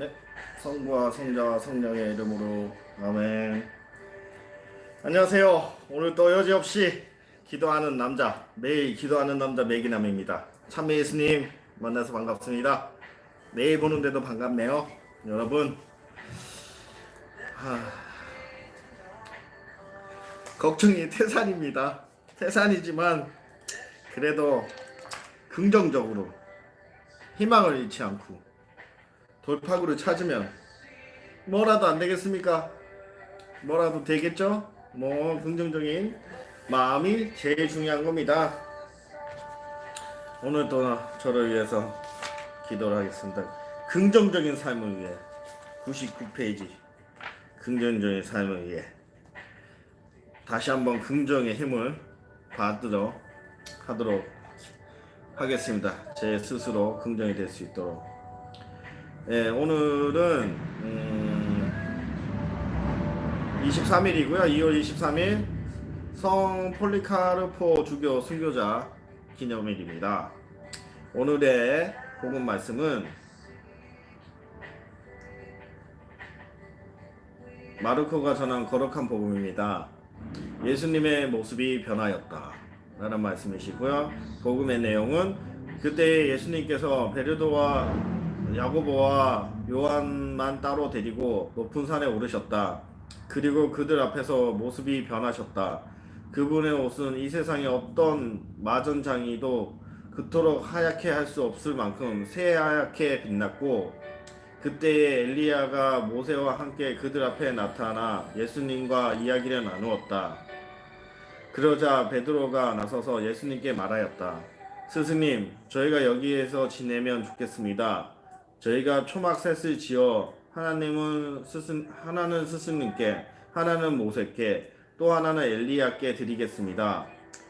네, 성부와 성자와 성령의 이름으로 아멘. 안녕하세요. 오늘 또 여지없이 기도하는 남자, 매일 기도하는 남자 매기남입니다. 참매 예수님 만나서 반갑습니다. 매일 보는데도 반갑네요. 여러분, 하... 걱정이 태산입니다. 태산이지만 그래도 긍정적으로 희망을 잃지 않고 돌파구를 찾으면 뭐라도 안 되겠습니까? 뭐라도 되겠죠? 뭐 긍정적인 마음이 제일 중요한 겁니다. 오늘 또 저를 위해서 기도를 하겠습니다. 긍정적인 삶을 위해 99페이지 긍정적인 삶을 위해 다시 한번 긍정의 힘을 받도록 하도록 하겠습니다. 제 스스로 긍정이 될 수 있도록. 예, 오늘은 음, 23일이고요. 2월 23일 성 폴리카르포 주교 순교자 기념일입니다. 오늘의 복음 말씀은 마르코가 전한 거룩한 복음입니다. 예수님의 모습이 변하였다. 라는 말씀이시고요. 복음의 내용은 그때 예수님께서 베르도와 야고보와 요한만 따로 데리고 높은 산에 오르셨다. 그리고 그들 앞에서 모습이 변하셨다. 그분의 옷은 이 세상에 어떤 마전장이도 그토록 하얗게 할 수 없을 만큼 새하얗게 빛났고 그때에 엘리야가 모세와 함께 그들 앞에 나타나 예수님과 이야기를 나누었다. 그러자 베드로가 나서서 예수님께 말하였다. 스승님, 저희가 여기에서 지내면 좋겠습니다. 저희가 초막 셋을 지어 하나님은 스승 하나는 스승님께, 하나는 모세께, 또 하나는 엘리야께 드리겠습니다.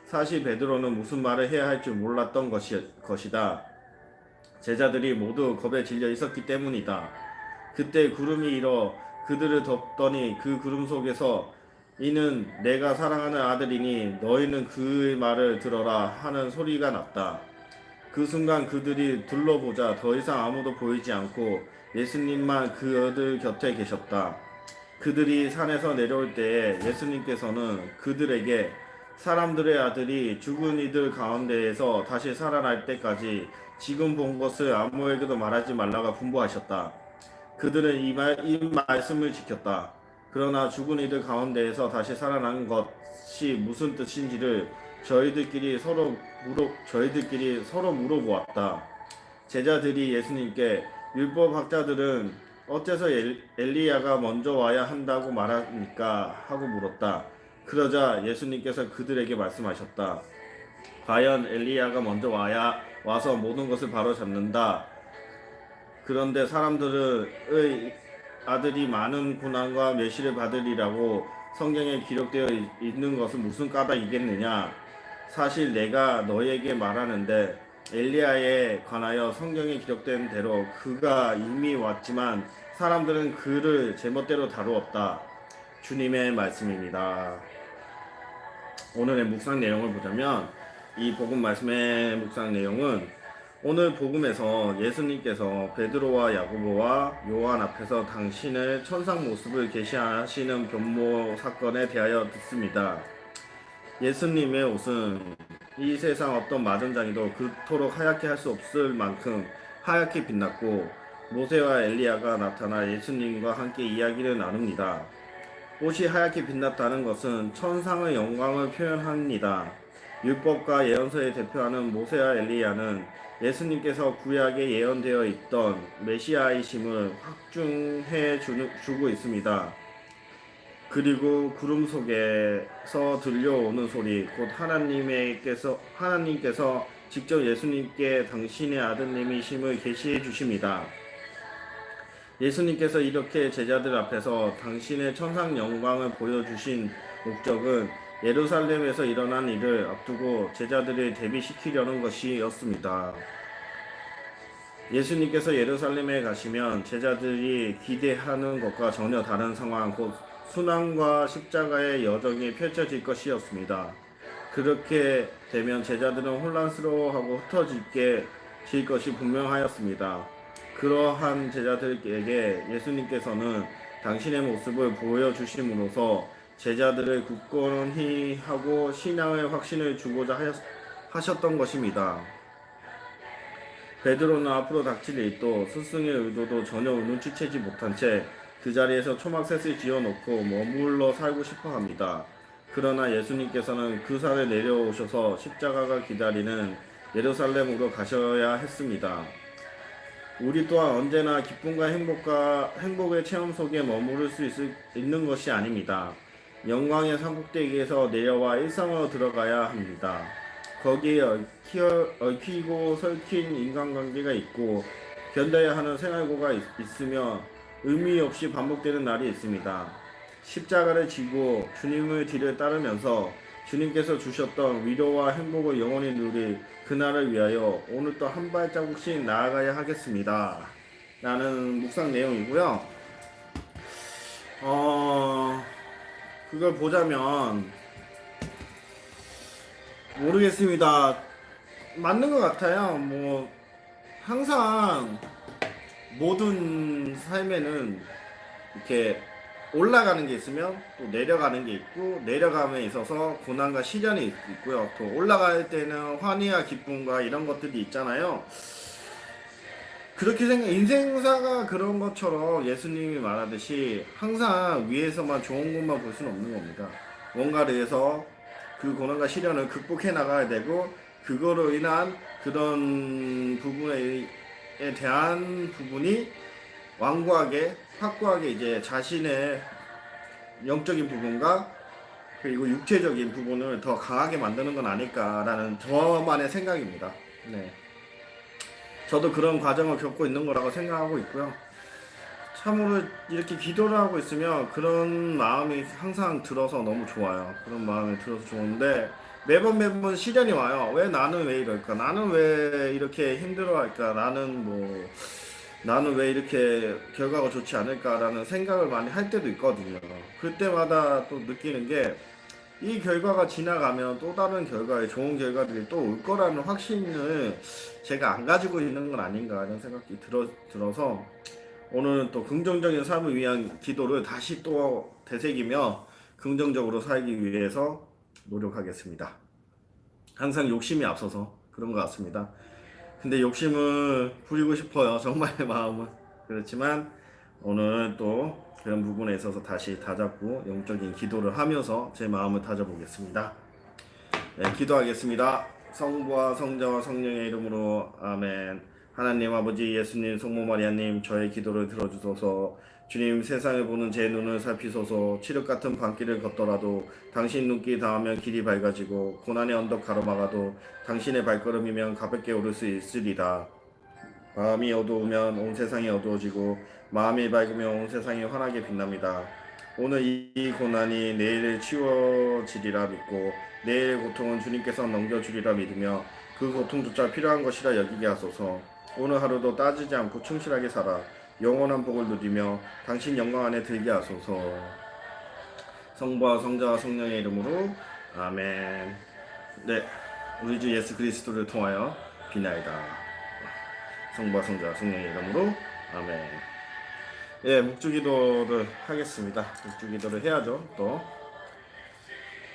사실 베드로는 무슨 말을 해야 할 줄 몰랐던 것이, 것이다. 제자들이 모두 겁에 질려 있었기 때문이다. 그때 구름이 일어 그들을 덮더니 그 구름 속에서 이는 내가 사랑하는 아들이니 너희는 그의 말을 들어라 하는 소리가 났다. 그 순간 그들이 둘러보자 더 이상 아무도 보이지 않고 예수님만 그들 곁에 계셨다. 그들이 산에서 내려올 때에 예수님께서는 그들에게 사람들의 아들이 죽은 이들 가운데에서 다시 살아날 때까지 지금 본 것을 아무에게도 말하지 말라가 분부하셨다. 그들은 이, 말, 이 말씀을 지켰다. 그러나 죽은 이들 가운데에서 다시 살아난 것이 무슨 뜻인지를 저희들끼리 서로 물어 저희들끼리 서로 물어보았다. 제자들이 예수님께 율법 학자들은 어째서 엘- 엘리야가 먼저 와야 한다고 말합니까? 하고 물었다. 그러자 예수님께서 그들에게 말씀하셨다. 과연 엘리야가 먼저 와야 와서 모든 것을 바로 잡는다. 그런데 사람들의 아들이 많은 고난과 멸시를 받으리라고 성경에 기록되어 있- 있는 것은 무슨 까닭이겠느냐? 사실 내가 너에게 말하는데 엘리야에 관하여 성경에 기록된 대로 그가 이미 왔지만 사람들은 그를 제멋대로 다루었다. 주님의 말씀입니다. 오늘의 묵상 내용을 보자면 이 복음 말씀의 묵상 내용은 오늘 복음에서 예수님께서 베드로와 야고보와 요한 앞에서 당신의 천상 모습을 계시하시는 변모 사건에 대하여 듣습니다. 예수님의 옷은 이 세상 어떤 마전장이도 그토록 하얗게 할 수 없을 만큼 하얗게 빛났고 모세와 엘리야가 나타나 예수님과 함께 이야기를 나눕니다. 옷이 하얗게 빛났다는 것은 천상의 영광을 표현합니다. 율법과 예언서에 대표하는 모세와 엘리야는 예수님께서 구약에 예언되어 있던 메시아이심을 확증해 주- 주고 있습니다. 그리고 구름 속에서 들려오는 소리, 곧 하나님께서 하나님께서 직접 예수님께 당신의 아드님이심을 계시해 주십니다. 예수님께서 이렇게 제자들 앞에서 당신의 천상 영광을 보여주신 목적은 예루살렘에서 일어난 일을 앞두고 제자들을 대비시키려는 것이었습니다. 예수님께서 예루살렘에 가시면 제자들이 기대하는 것과 전혀 다른 상황, 곧 순환과 십자가의 여정이 펼쳐질 것이었습니다. 그렇게 되면 제자들은 혼란스러워하고 흩어지게 질 것이 분명하였습니다. 그러한 제자들에게 예수님께서는 당신의 모습을 보여주심으로써 제자들을 굳건히 하고 신앙의 확신을 주고자 하셨던 것입니다. 베드로는 앞으로 닥칠 일도 스승의 의도도 전혀 눈치채지 못한 채 그 자리에서 초막셋을 지어놓고 머물러 살고 싶어 합니다. 그러나 예수님께서는 그 산에 내려오셔서 십자가가 기다리는 예루살렘으로 가셔야 했습니다. 우리 또한 언제나 기쁨과 행복과 행복의 체험 속에 머무를 수 있을, 있는 것이 아닙니다. 영광의 산꼭대기에서 내려와 일상으로 들어가야 합니다. 거기에 얽히, 얽히고 설킨 인간관계가 있고 견뎌야 하는 생활고가 있, 있으며 의미 없이 반복되는 날이 있습니다. 십자가를 지고 주님의 뒤를 따르면서 주님께서 주셨던 위로와 행복을 영원히 누릴 그날을 위하여 오늘 또한 발자국씩 나아가야 하겠습니다. 라는 묵상 내용이고요. 어, 그걸 보자면 모르겠습니다. 맞는 것 같아요. 뭐 항상 모든 삶에는 이렇게 올라가는 게 있으면 또 내려가는 게 있고 내려감에 있어서 고난과 시련이 있- 있고요. 또 올라갈 때는 환희와 기쁨과 이런 것들이 있잖아요. 그렇게 생각 인생사가 그런 것처럼 예수님이 말하듯이 항상 위에서만 좋은 것만 볼 수는 없는 겁니다. 뭔가를 위해서 그 고난과 시련을 극복해 나가야 되고 그거로 인한 그런 부분에 대한 부분이 완고하게 확고하게 이제 자신의 영적인 부분과 그리고 육체적인 부분을 더 강하게 만드는 건 아닐까라는 저만의 생각입니다. 네. 저도 그런 과정을 겪고 있는 거라고 생각하고 있고요. 참으로 이렇게 기도를 하고 있으면 그런 마음이 항상 들어서 너무 좋아요. 그런 마음이 들어서 좋은데 매번 매번 시련이 와요. 왜 나는 왜 이럴까? 나는 왜 이렇게 힘들어할까? 나는 뭐 나는 왜 이렇게 결과가 좋지 않을까라는 생각을 많이 할 때도 있거든요. 그때마다 또 느끼는 게 이 결과가 지나가면 또 다른 결과에 좋은 결과들이 또 올 거라는 확신을 제가 안 가지고 있는 건 아닌가 이런 생각이 들어, 들어서 오늘은 또 긍정적인 삶을 위한 기도를 다시 또 되새기며 긍정적으로 살기 위해서 노력하겠습니다. 항상 욕심이 앞서서 그런 것 같습니다. 근데 욕심을 부리고 싶어요. 정말 마음은. 그렇지만 오늘 또 그런 부분에 있어서 다시 다잡고 영적인 기도를 하면서 제 마음을 다져보겠습니다. 네, 기도하겠습니다. 성부와 성자와 성령의 이름으로 아멘. 하나님 아버지 예수님 성모 마리아님 저의 기도를 들어주소서 주님 세상을 보는 제 눈을 살피소서. 칠흑 같은 밤길을 걷더라도 당신 눈길 닿으면 길이 밝아지고 고난의 언덕 가로막아도 당신의 발걸음이면 가볍게 오를 수 있으리다 마음이 어두우면 온 세상이 어두워지고 마음이 밝으면 온 세상이 환하게 빛납니다. 오늘 이- 이 고난이 내일 치워지리라 믿고 내일 고통은 주님께서 넘겨주리라 믿으며 그 고통조차 필요한 것이라 여기게 하소서. 오늘 하루도 따지지 않고 충실하게 살아 영원한 복을 누리며 당신 영광 안에 들게 하소서. 성부와 성자와 성령의 이름으로 아멘. 네 우리 주 예수 그리스도를 통하여 비나이다. 성부와 성자와 성령의 이름으로 아멘. 예 묵주기도를 하겠습니다. 묵주기도를 해야죠 또.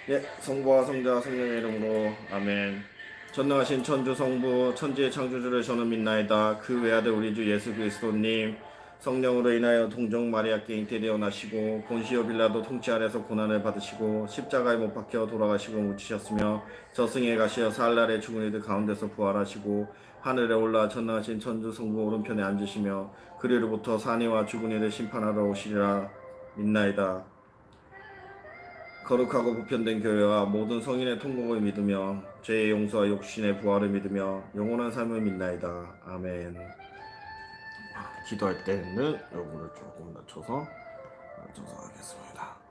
예, 성부와 성자와 성령의 이름으로 아멘. 전능하신 천주 성부 천지의 창조주를 저는 믿나이다. 그 외아들 우리 주 예수 그리스도님 성령으로 인하여 동정 마리아께 잉태되어 나시고 본시오 빌라도 통치 아래서 고난을 받으시고 십자가에 못 박혀 돌아가시고 묻히셨으며 저승에 가시어 사흘날에 죽은 이들 가운데서 부활하시고 하늘에 올라 전능하신 천주 성부 오른편에 앉으시며 그리로부터 산이와 죽은 이를 심판하러 오시리라 믿나이다. 거룩하고 보편된 교회와 모든 성인의 통곡을 믿으며 죄의 용서와 욕신의 부활을 믿으며 영원한 삶을 믿나이다. 아멘. 아, 기도할 때는 요거를 조금 낮춰서 낮춰서 하겠습니다.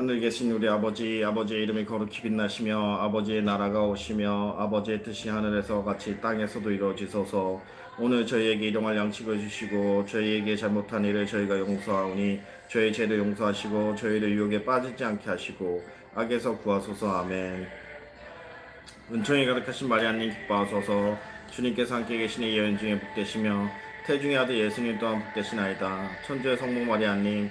하늘 계신 우리 아버지 아버지의 이름이 거룩히 빛나시며 아버지의 나라가 오시며 아버지의 뜻이 하늘에서 같이 땅에서도 이루어지소서. 오늘 저희에게 일용할 양식을 주시고 저희에게 잘못한 일을 저희가 용서하오니 저희 죄를 용서하시고 저희를 유혹에 빠지지 않게 하시고 악에서 구하소서. 아멘. 은총이 가득하신 마리아님 기뻐하소서. 주님께서 함께 계시니 여인 중에 복되시며 태중의 아들 예수님 또한 복되시나이다. 천주의 성모 마리아님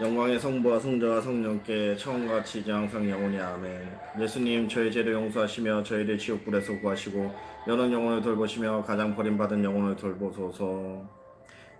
영광의 성부와 성자와 성령께 처음과 같이 이제 항상 영원히 아멘. 예수님 저희 죄를 용서하시며 저희를 지옥불에서 구하시고 여러 영혼을 돌보시며 가장 버림받은 영혼을 돌보소서.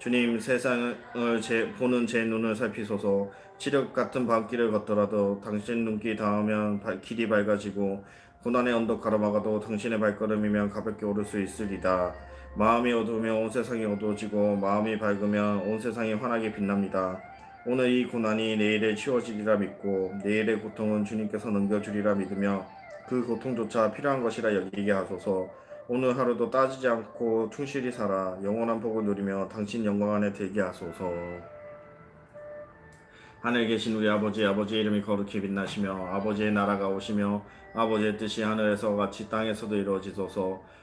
주님 세상을 제, 보는 제 눈을 살피소서. 치력 같은 밤길을 걷더라도 당신 눈길 닿으면 발- 길이 밝아지고 고난의 언덕 가로막아도 당신의 발걸음이면 가볍게 오를 수 있으리다. 마음이 어두우면 온 세상이 어두워지고 마음이 밝으면 온 세상이 환하게 빛납니다 오늘 이 고난이 내일에 치워지리라 믿고 내일의 고통은 주님께서 넘겨주리라 믿으며 그 고통조차 필요한 것이라 여기게 하소서. 오늘 하루도 따지지 않고 충실히 살아 영원한 복을 누리며 당신 영광 안에 들게 하소서. 하늘에 계신 우리 아버지 아버지의 이름이 거룩히 빛나시며 아버지의 나라가 오시며 아버지의 뜻이 하늘에서 같이 땅에서도 이루어지소서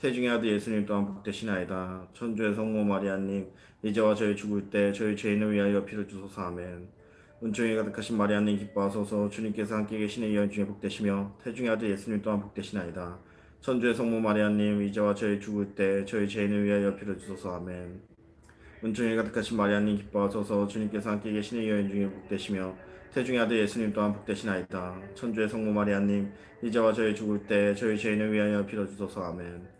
태중의 아들 예수님 또한 복되시나이다. 천주의 성모 마리아님 이제와 저희 죽을 때 저희 죄인을 위하여 피를 주소서. 아멘. 은총이 가득하신 마리아님 기뻐하소서. 주님께서 함께 계시니 여인 중에 복되시며 태중의 아들 예수님 또한 복되시나이다. 천주의 성모 마리아님 이제와 저희 죽을 때 저희 죄인을 위하여 피를 주소서. 아멘. 은총이 가득하신 마리아님 기뻐하소서. 주님께서 함께 계시니 여인 중에 복되시며 태중의 아들 예수님 또한 복되시나이다. 천주의 성모 마리아님 이제와 저희 죽을 때 저희 죄인을 위하여 피를 주소서. 아멘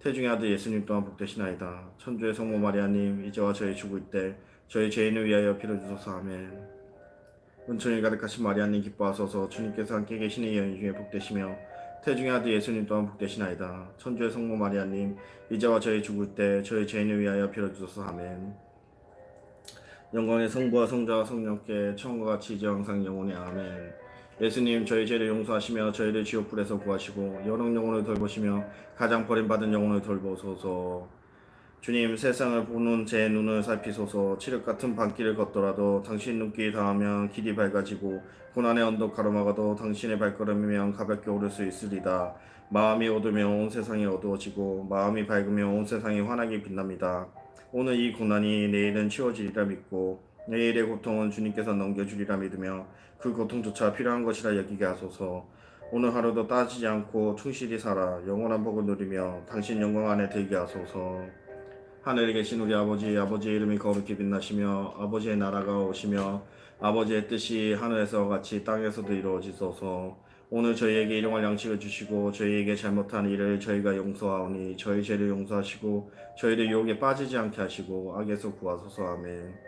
태중의 아들 예수님 또한 복되시나이다 천주의 성모 마리아님 이제와 저희 죽을 때 저희 죄인을 위하여 피를 주소서 아멘 은총이 가득하신 마리아님 기뻐하소서 주님께서 함께 계시니 여인 중에 복되시며 태중의 아들 예수님 또한 복되시나이다. 천주의 성모 마리아님, 이제와 저희 죽을 때 저희 죄인을 위하여 빌어주소서 아멘. 영광의 성부와 성자와 성령께 처음과 같이 이제 항상 영원히 아멘. 예수님 저희 죄를 용서하시며 저희를 지옥불에서 구하시고 여러 영혼을 돌보시며 가장 버림받은 영혼을 돌보소서. 주님 세상을 보는 제 눈을 살피소서. 칠흑 같은 밤길을 걷더라도 당신 눈길이 닿으면 길이 밝아지고 고난의 언덕 가로막아도 당신의 발걸음이면 가볍게 오를 수 있으리다. 마음이 어두우면 온 세상이 어두워지고 마음이 밝으면 온 세상이 환하게 빛납니다. 오늘 이 고난이 내일은 치워지리라 믿고 내일의 고통은 주님께서 넘겨주리라 믿으며 그 고통조차 필요한 것이라 여기게 하소서. 오늘 하루도 따지지 않고 충실히 살아 영원한 복을 누리며 당신 영광 안에 들게 하소서. 하늘에 계신 우리 아버지 아버지의 이름이 거룩히 빛나시며 아버지의 나라가 오시며 아버지의 뜻이 하늘에서 같이 땅에서도 이루어지소서. 오늘 저희에게 일용할 양식을 주시고 저희에게 잘못한 일을 저희가 용서하오니 저희 죄를 용서하시고 저희를 유혹에 빠지지 않게 하시고 악에서 구하소서. 아멘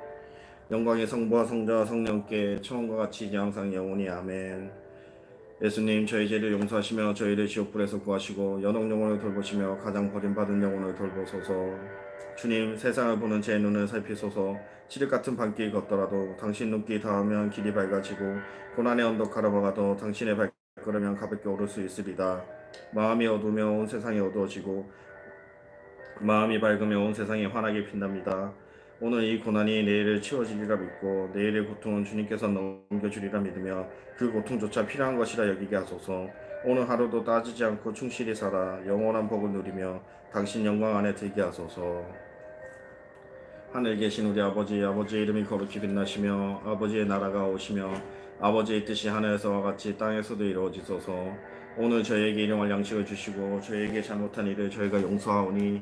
영광의 성부와 성자와 성령께 처음과 같이 이제 항상 영원히 아멘. 예수님 저희 죄를 용서하시며 저희를 지옥불에서 구하시고 연옥 영혼을 돌보시며 가장 버림받은 영혼을 돌보소서. 주님 세상을 보는 제 눈을 살피소서. 칠흑 같은 밤길 걷더라도 당신 눈길 닿으면 길이 밝아지고 고난의 언덕 가로막아도 당신의 발걸으면 가볍게 오를 수 있으리다. 마음이 어두우면 온 세상이 어두워지고 마음이 밝으면 온 세상이 환하게 빛납니다 오늘 이 고난이 내일을 치워지리라 믿고 내일의 고통은 주님께서 넘겨주리라 믿으며 그 고통조차 필요한 것이라 여기게 하소서. 오늘 하루도 따지지 않고 충실히 살아 영원한 복을 누리며 당신 영광 안에 들게 하소서. 하늘 계신 우리 아버지 아버지의 이름이 거룩히 빛나시며 아버지의 나라가 오시며 아버지의 뜻이 하늘에서와 같이 땅에서도 이루어지소서. 오늘 저희에게 일용할 양식을 주시고 저희에게 잘못한 일을 저희가 용서하오니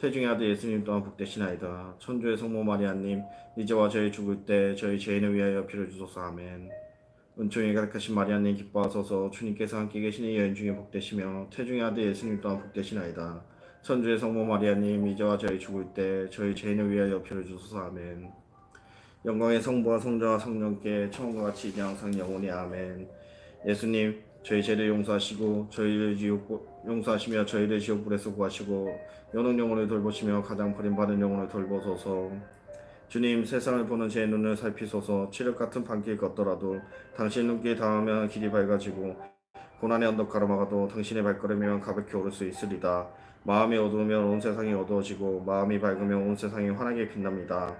태중의 아들 예수님 또한 복되시나이다. 천주의 성모 마리아님 이제와 저희 죽을 때 저희 죄인을 위하여 빌어주소서. 아멘. 은총이 가득하신 마리아님 기뻐하소서. 주님께서 함께 계시니 여인 중에 복되시며 태중의 아들 예수님 또한 복되시나이다. 천주의 성모 마리아님 이제와 저희 죽을 때 저희 죄인을 위하여 빌어주소서. 아멘. 영광의 성부와 성자와 성령께 처음과 같이 이제 항상 영원히 아멘. 예수님 저희 죄를 용서하시고 저희를 지옥 용서하시며 저희를 지옥불에서 구하시고 연옥 영혼을 돌보시며 가장 버림받은 영혼을 돌보소서. 주님 세상을 보는 제 눈을 살피소서 칠흑 같은 밤길 걷더라도 당신 눈길 닿으면 길이 밝아지고 고난의 언덕 가로막아도 당신의 발걸음이면 가볍게 오를 수 있으리다. 마음이 어두우면 온 세상이 어두워지고 마음이 밝으면 온 세상이 환하게 빛납니다.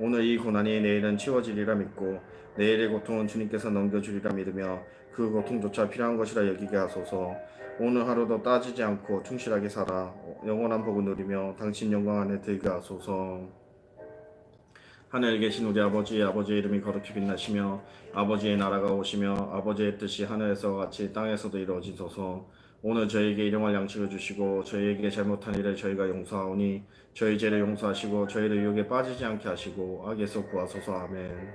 오늘 이 고난이 내일은 치워지리라 믿고 내일의 고통은 주님께서 넘겨주리라 믿으며 그 고통조차 필요한 것이라 여기게 하소서. 오늘 하루도 따지지 않고 충실하게 살아 영원한 복을 누리며 당신 영광 안에 들게 하소서. 하늘에 계신 우리 아버지 아버지의 이름이 거룩히 빛나시며 아버지의 나라가 오시며 아버지의 뜻이 하늘에서 같이 땅에서도 이루어지소서 오늘 저희에게 일용할 양식을 주시고 저희에게 잘못한 일을 저희가 용서하오니 저희 죄를 용서하시고 저희를 유혹에 빠지지 않게 하시고 악에서 구하소서 아멘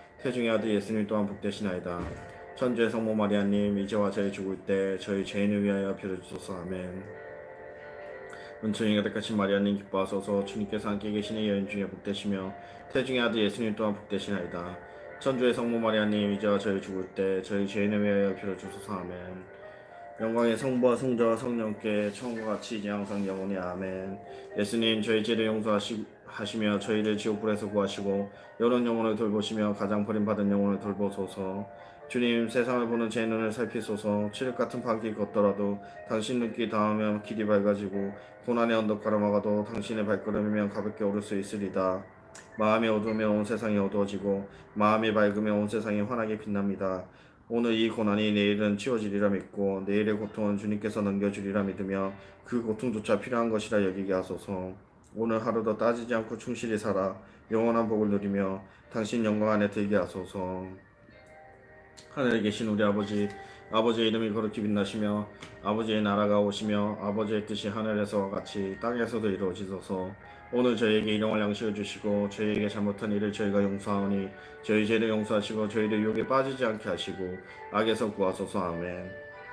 태중의 아들 예수님 또한 복되시나이다. 천주의 성모 마리아님 이제와 저희 죽을 때 저희 죄인을 위하여 빌어주소서. 아멘. 은총이 가 득하신 마리아님 기뻐하소서. 주님께서 함께 계시니 여인 중에 복되시며 태중의 아들 예수님 또한 복되시나이다. 천주의 성모 마리아님 이제와 저희 죽을 때 저희 죄인을 위하여 빌어주소서. 아멘. 영광의 성부와 성자와 성령께 처음과 같이 이제 항상 영원히 아멘. 예수님 저희 죄를 용서하시 며 저희를 지옥불에서 구하시고 여러 영혼을 돌보시며 가장 버림받은 영혼을 돌보소서. 주님 세상을 보는 제 눈을 살피소서 칠흑 같은 밤길 걷더라도 당신 눈길 닿으면 길이 밝아지고 고난의 언덕 가로 막아도 당신의 발걸음이면 가볍게 오를 수 있으리다. 마음이 어두우면 온 세상이 어두워지고 마음이 밝으면 온 세상이 환하게 빛납니다. 오늘 이 고난이 내일은 치워지리라 믿고 내일의 고통은 주님께서 넘겨주리라 믿으며 그 고통조차 필요한 것이라 여기게 하소서. 오늘 하루도 따지지 않고 충실히 살아 영원한 복을 누리며 당신 영광 안에 들게 하소서. 하늘에 계신 우리 아버지 아버지의 이름이 거룩히 빛나시며 아버지의 나라가 오시며 아버지의 뜻이 하늘에서 같이 땅에서도 이루어지소서. 오늘 저희에게 일용할 양식을 주시고 저희에게 잘못한 일을 저희가 용서하오니 저희 죄를 용서하시고 저희를 유혹에 빠지지 않게 하시고 악에서 구하소서. 아멘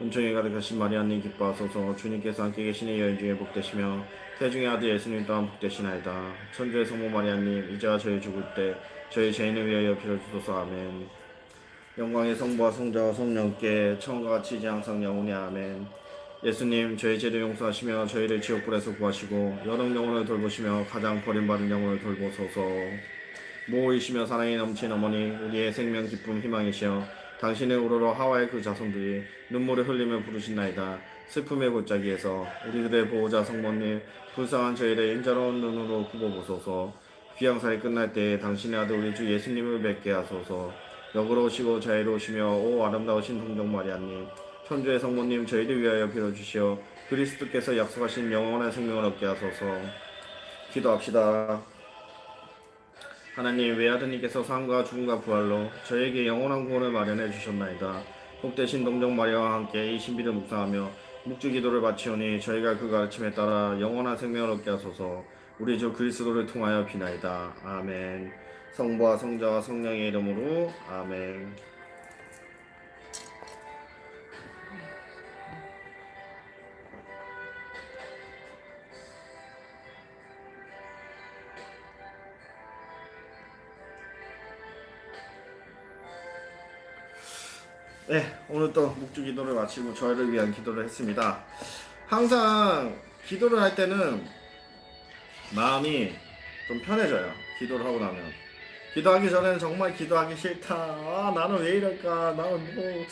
은총이 가득하신 마리아님 기뻐하소서. 주님께서 함께 계시니 여인 중에 복되시며 태중의 아들 예수님 또한 복되시나이다. 천주의 성모 마리아님 이제와 저희 죽을 때 저희 죄인을 위하여 빌어주소서. 아멘. 영광의 성부와 성자와 성령께 처음과 이제 항상 영원히 아멘. 예수님 저희 죄를 용서하시며 저희를 지옥불에서 구하시고 여러 영혼을 돌보시며 가장 버림받은 영혼을 돌보소서. 모이시며 사랑이 넘친 어머니 우리의 생명 기쁨 희망이시여 당신의 우러러 하와의 그 자손들이 눈물을 흘리며 부르신나이다. 슬픔의 골짜기에서 우리들의 보호자 성모님 불쌍한 저희를 인자로운 눈으로 굽어보소서. 귀양살이 끝날 때에 당신의 아들 우리 주 예수님을 뵙게 하소서. 역으로오시고 자애로우시며 오 아름다우신 동정 마리아님 천주의 성모님 저희를 위하여 빌어주시어 그리스도께서 약속하신 영원한 생명을 얻게 하소서. 기도합시다 하나님 외아드님께서 삶과 죽음과 부활로 저에게 영원한 구원을 마련해 주셨나이다. 복되신 동정 마리아와 함께 이 신비를 묵상하며 묵주 기도를 바치오니 저희가 그 가르침에 따라 영원한 생명을 얻게 하소서 우리 주 그리스도를 통하여 비나이다. 아멘 성부와 성자와 성령의 이름으로 아멘 오늘 또 묵주 기도를 마치고 저희를 위한 기도를 했습니다. 항상 기도를 할 때는 마음이 좀 편해져요. 기도를 하고 나면. 기도하기 전에는 정말 기도하기 싫다. 아, 나는 왜 이럴까? 나는 뭐.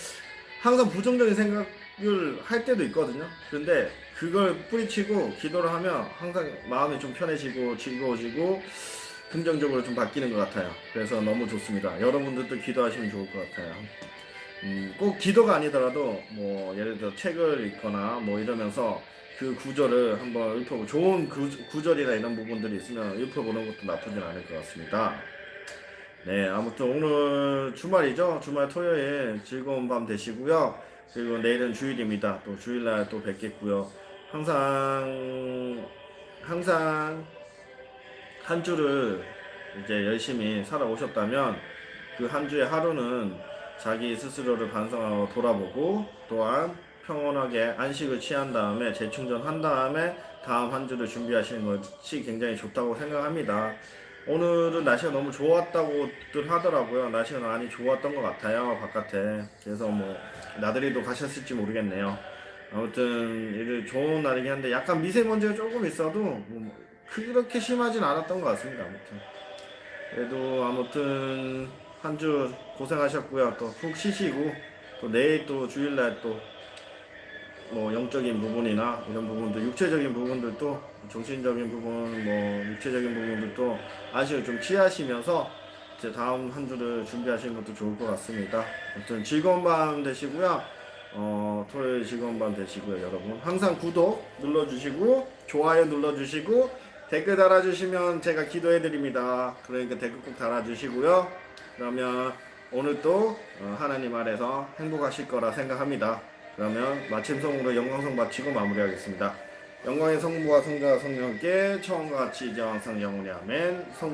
항상 부정적인 생각을 할 때도 있거든요. 근데 그걸 뿌리치고 기도를 하면 항상 마음이 좀 편해지고 즐거워지고 긍정적으로 좀 바뀌는 것 같아요. 그래서 너무 좋습니다. 여러분들도 기도하시면 좋을 것 같아요. 음, 꼭 기도가 아니더라도 뭐 예를 들어 책을 읽거나 뭐 이러면서 그 구절을 한번 읊어보고 좋은 구, 구절이나 이런 부분들이 있으면 읊어보는 것도 나쁘진 않을 것 같습니다. 네, 아무튼 오늘 주말이죠. 주말 토요일 즐거운 밤 되시고요. 그리고 내일은 주일입니다. 또 주일날 또 뵙겠고요. 항상 항상 한 주를 이제 열심히 살아오셨다면 그 한 주의 하루는 자기 스스로를 반성하고 돌아보고 또한 평온하게 안식을 취한 다음에 재충전한 다음에 다음 한 주를 준비하시는 것이 굉장히 좋다고 생각합니다. 오늘은 날씨가 너무 좋았다고들 하더라고요. 날씨가 많이 좋았던 것 같아요. 바깥에. 그래서 뭐 나들이도 가셨을지 모르겠네요. 아무튼 이를 좋은 날이긴 한데 약간 미세먼지가 조금 있어도 뭐 그렇게 심하진 않았던 것 같습니다. 아무튼 그래도 아무튼 한 주 고생하셨고요. 또 푹 쉬시고 또 내일 또 주일날 또 뭐 영적인 부분이나 이런 부분들, 육체적인 부분들도 정신적인 부분, 뭐 육체적인 부분들도 안식을 좀 취하시면서 이제 다음 한 주를 준비하시는 것도 좋을 것 같습니다. 아무튼 즐거운 밤 되시고요. 어, 토요일 즐거운 밤 되시고요, 여러분. 항상 구독 눌러주시고, 좋아요 눌러주시고, 댓글 달아주시면 제가 기도해드립니다. 그러니까 댓글 꼭 달아주시고요. 그러면 오늘 또 어, 하나님 아래서 행복하실 거라 생각합니다. 그러면 마침 성으로 영광성 바치고 마무리하겠습니다. 영광의 성부와 성자와 성령께 처음과 같이 이제 항상 영원히 아멘. 성